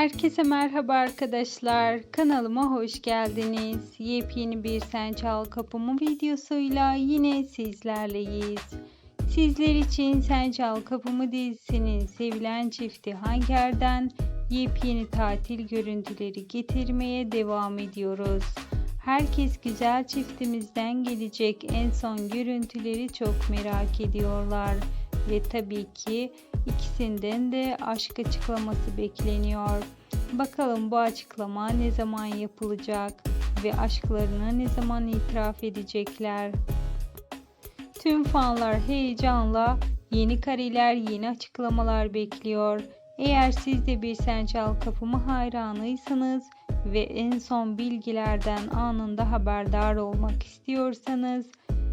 Herkese merhaba arkadaşlar. Kanalıma hoş geldiniz. Yepyeni bir Sen Çal Kapımı videosuyla yine sizlerleyiz. Sizler için Sen Çal Kapımı dizisinin sevilen çifti Hanger'den yepyeni tatil görüntüleri getirmeye devam ediyoruz. Herkes güzel çiftimizden gelecek en son görüntüleri çok merak ediyorlar. Ve tabii ki ikisinden de aşk açıklaması bekleniyor. Bakalım bu açıklama ne zaman yapılacak ve aşklarını ne zaman itiraf edecekler. Tüm fanlar heyecanla yeni kareler, yeni açıklamalar bekliyor. Eğer siz de bir Sen Çal Kapımı hayranıysanız ve en son bilgilerden anında haberdar olmak istiyorsanız